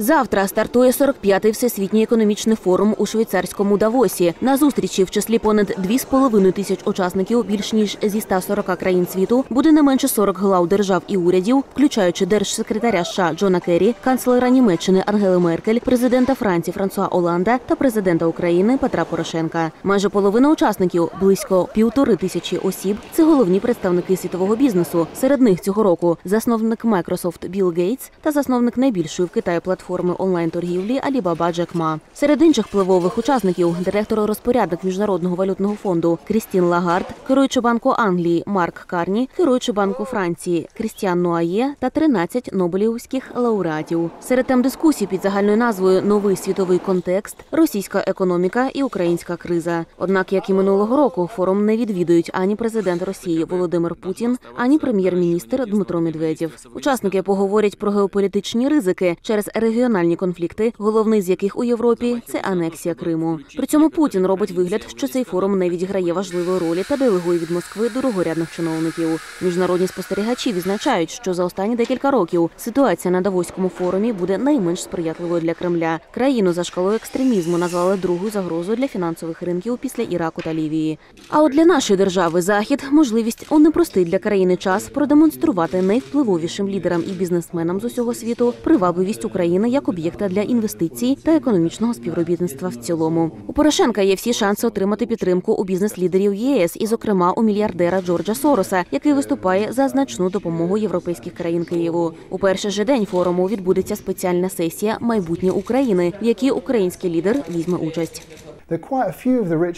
Завтра стартує 45-й всесвітній економічний форум у швейцарському Давосі. На зустрічі в числі понад 2,5 тисяч учасників більш ніж зі 140 країн світу буде не менше 40 глав держав і урядів, включаючи держсекретаря США Джона Керрі, канцлера Німеччини Ангели Меркель, президента Франції Франсуа Оланда та президента України Петра Порошенка. Майже половина учасників, близько півтори тисячі осіб, це головні представники світового бізнесу. Серед них цього року засновник Microsoft Білл Гейтс та засновник найбільшої в Китаї платформи онлайн-торгівлі Alibaba Ма. Серед інших впливових учасників директор розпорядник міжнародного валютного фонду Крістін Лагард, керуючий банку Англії Марк Карні, керуючий банку Франції Крістіан Нуає та 13 нобелівських лауреатів. Серед тем дискусій під загальною назвою Новий світовий контекст, російська економіка і українська криза. Однак, як і минулого року, форум не відвідують ані президент Росії Володимир Путін, ані прем'єр-міністр Дмитро Медведєв. Учасники поговорять про геополітичні ризики через регіональні конфлікти, головний з яких у Європі це анексія Криму. При цьому Путін робить вигляд, що цей форум не відіграє важливої ролі та делегує від Москви дорогорядних чиновників. Міжнародні спостерігачі відзначають, що за останні декілька років ситуація на Давоському форумі буде найменш сприятливою для Кремля. Країну за шкалою екстремізму назвали другою загрозою для фінансових ринків після Іраку та Лівії. А от для нашої держави захід можливість у непростий для країни час продемонструвати найвпливовішим лідерам і бізнесменам з усього світу привабливість України як об'єкта для інвестицій та економічного співробітництва в цілому. У Порошенка є всі шанси отримати підтримку у бізнес-лідерів ЄС, і, зокрема, у мільярдера Джорджа Сороса, який виступає за значну допомогу європейських країн Києву. У перший же день форуму відбудеться спеціальна сесія майбутнє України, в якій український лідер візьме участь.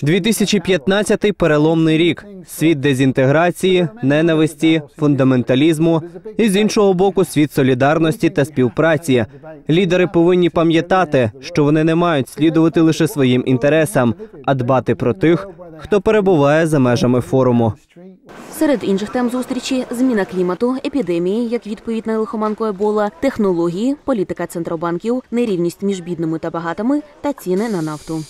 2015 – переломний рік. Світ дезінтеграції, ненависті, фундаменталізму і з іншого боку світ солідарності та співпраці. Лідери повинні пам'ятати, що вони не мають слідувати лише своїм інтересам, а дбати про тих, хто перебуває за межами форуму. Серед інших тем зустрічі зміна клімату, епідемії, як відповідь на лихоманку Ебола, технології, політика центробанків, нерівність між бідними та багатими та ціни на нафту.